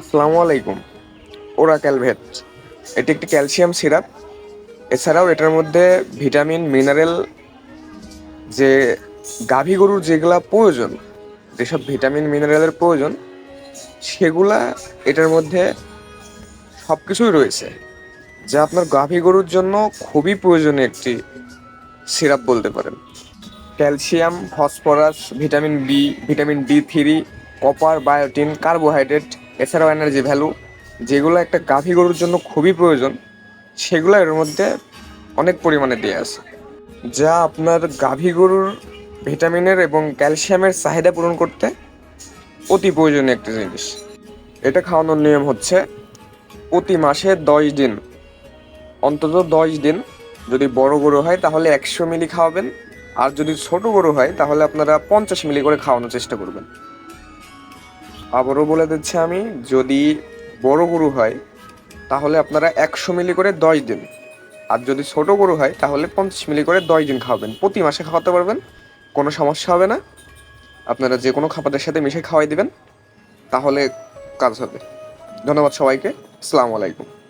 আসসালামু আলাইকুম। ওরা ক্যালভেট এটি একটি ক্যালসিয়াম সিরাপ। এছাড়াও এটার মধ্যে ভিটামিন, মিনারেল, যে গাভী গরুর যেগুলা প্রয়োজন, যেসব ভিটামিন, মিনারেলের প্রয়োজন, সেগুলা এটার মধ্যে সব কিছুই রয়েছে, যা আপনার গাভী গরুর জন্য খুবই প্রয়োজনীয় একটি সিরাপ বলতে পারেন। Calcium, phosphorus, vitamin B, vitamin D three, copper, biotin, carbohydrate এছাড়াও এনার্জি ভ্যালু যেগুলো একটা গাভী গরুর জন্য খুবই প্রয়োজন, সেগুলো এর মধ্যে অনেক পরিমাণে দিয়ে আছে। যা আপনার গাভী গরুর ভিটামিনের এবং ক্যালসিয়ামের চাহিদা পূরণ করতে অতি প্রয়োজনীয় একটি জিনিস। এটা খাওয়ানোর নিয়ম হচ্ছে প্রতি মাসে দশ দিন, অন্তত দশ দিন যদি বড় গরু হয় তাহলে একশো মিলি খাওয়াবেন, আর যদি ছোট গরু হয় তাহলে আপনারা পঞ্চাশ মিলি করে খাওয়ানোর চেষ্টা করবেন। আবারও বলে দিচ্ছি আমি, যদি বড় গরু হয়, তাহলে আপনারা একশো মিলি করে দশ দিন। আর যদি ছোট গরু হয়, তাহলে পঞ্চাশ মিলি করে দশ দিন খাওয়াবেন। প্রতি মাসে খাওয়াতে পারবেন, কোনো সমস্যা হবে না। আপনারা যে কোনো খাবারের সাথে মিশে খাওয়াই দেবেন, তাহলে কাজ হবে। ধন্যবাদ সবাইকে। আসসালামু আলাইকুম।